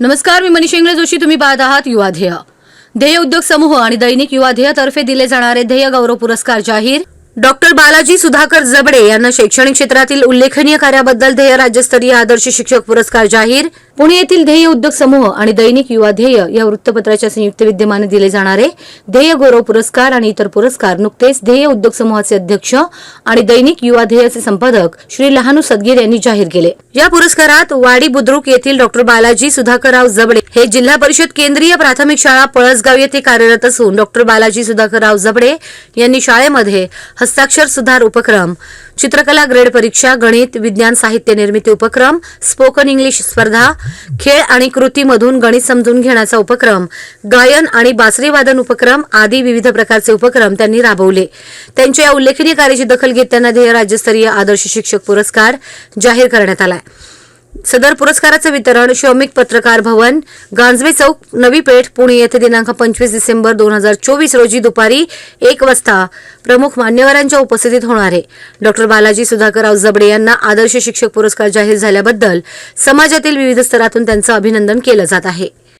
नमस्कार मी मनीष इंगळे जोशी. तुम्ही पाहत आहात युवा ध्येय. ध्येय उद्योग समूह आणि दैनिक युवा ध्येयातर्फे दिले जाणारे ध्येय गौरव पुरस्कार जाहीर डॉक्टर बालाजी सुधाकर जबडे यांना शैक्षणिक क्षेत्रातील उल्लेखनीय कार्याबद्दल ध्येय राज्यस्तरीय आदर्श शिक्षक पुरस्कार जाहीर. पुणे येथील ध्येय उद्योग समूह आणि दैनिक युवा ध्येय या वृत्तपत्राच्या संयुक्त विद्यमाने दिले जाणारे ध्येय गौरव पुरस्कार आणि इतर पुरस्कार नुकतेच ध्येय उद्योग समूहाचे अध्यक्ष आणि दैनिक युवा ध्येयाचे संपादक श्री लहानू सदगीर यांनी जाहीर केले. या पुरस्कारात वाडी बुद्रुक येथील डॉक्टर बालाजी सुधाकरराव जबडे हे जिल्हा परिषद केंद्रीय प्राथमिक शाळा पळसगाव येथे कार्यरत असून डॉक्टर बालाजी सुधाकरराव जबडे यांनी शाळेमध्ये हस्ताक्षर सुधार उपक्रम चित्रकला ग्रेड परीक्षा गणित विज्ञान साहित्य निर्मिती उपक्रम स्पोकन इंग्लिश स्पर्धा खेळ आणि कृतीमधून गणित समजून घेण्याचा उपक्रम गायन आणि बासरीवादन उपक्रम आदी विविध प्रकारचे उपक्रम त्यांनी राबवले. त्यांच्या या उल्लेखनीय कार्याची दखल घेत त्यांना ध्येय राज्यस्तरीय आदर्श शिक्षक पुरस्कार जाहीर करण्यात आलाय. सदर पुरस्काराचं वितरण श्रमिक पत्रकार भवन गांजवे चौक नवी पेठ पुणे येथे दिनांक पंचवीस डिसेंबर दोन हजार चोवीस रोजी दुपारी एक वाजता प्रमुख मान्यवरांच्या उपस्थितीत होणार आहे. डॉक्टर बालाजी सुधाकरराव जबडे यांना आदर्श शिक्षक पुरस्कार जाहीर झाल्याबद्दल समाजातील विविध स्तरातून त्यांचं अभिनंदन केलं जात आहे.